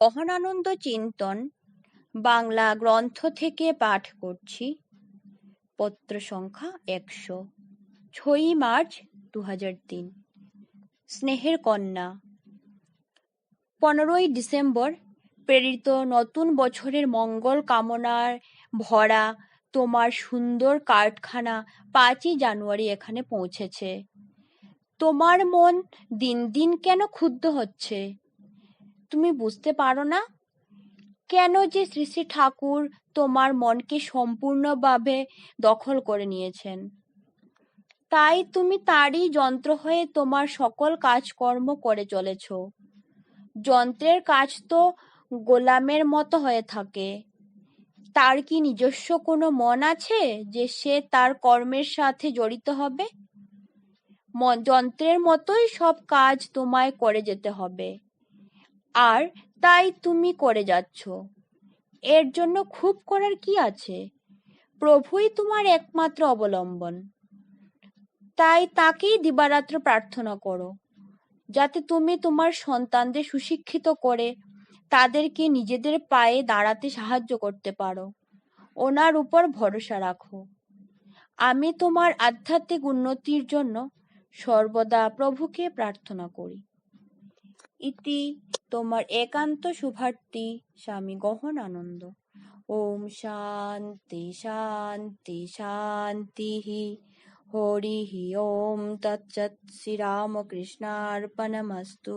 গহনানন্দ চিন্তন, বাংলা গ্রন্থ থেকে পাঠ করছি। পত্র সংখ্যা একশো। ছয়ই মার্চ দু তিন। স্নেহের কন্যা। পনেরোই ডিসেম্বর, প্রেরিত নতুন বছরের মঙ্গল কামনার ভরা তোমার সুন্দর কার্ডখানা পাঁচই জানুয়ারি এখানে পৌঁছেছে। তোমার মন দিন দিন কেন ক্ষুব্ধ হচ্ছে? তুমি বুঝতে পারো না? কেন যে শ্রী শ্রী ঠাকুর তোমার মনকে সম্পূর্ণভাবে দখল করে নিয়েছেন? তাই তুমি তারই যন্ত্র হয়ে তোমার সকল কাজকর্ম করে চলেছ। যন্ত্রের কাজ তো গোলামের মতো হয়ে থাকে। তার কি নিজস্ব কোনো মন আছে যে সে তার কর্মের সাথে জড়িত হবে? যন্ত্রের মতোই সব কাজ তোমায় করে যেতে হবে। আর তাই তুমি করে যাচ্ছ। এর জন্য খুব করার কি আছে? প্রভুই তোমার একমাত্র অবলম্বন। তাই তাকেই দিবারাত্র প্রার্থনা করো, যাতে তুমি তোমার সন্তানদের সুশিক্ষিত করে তাদেরকে নিজেদের পায়ে দাঁড়াতে সাহায্য করতে পারো। ওনার উপর ভরসা রাখো। আমি তোমার আধ্যাত্মিক উন্নতির জন্য সর্বদা প্রভুকে প্রার্থনা করি। ইতি তোমার একান্ত শুভার্থী স্বামী গহন আনন্দ। ওম শান্তি শান্তি শান্তি। হরি ওম তৎসৎ শ্রীরামকৃষ্ণার্পণমস্তু।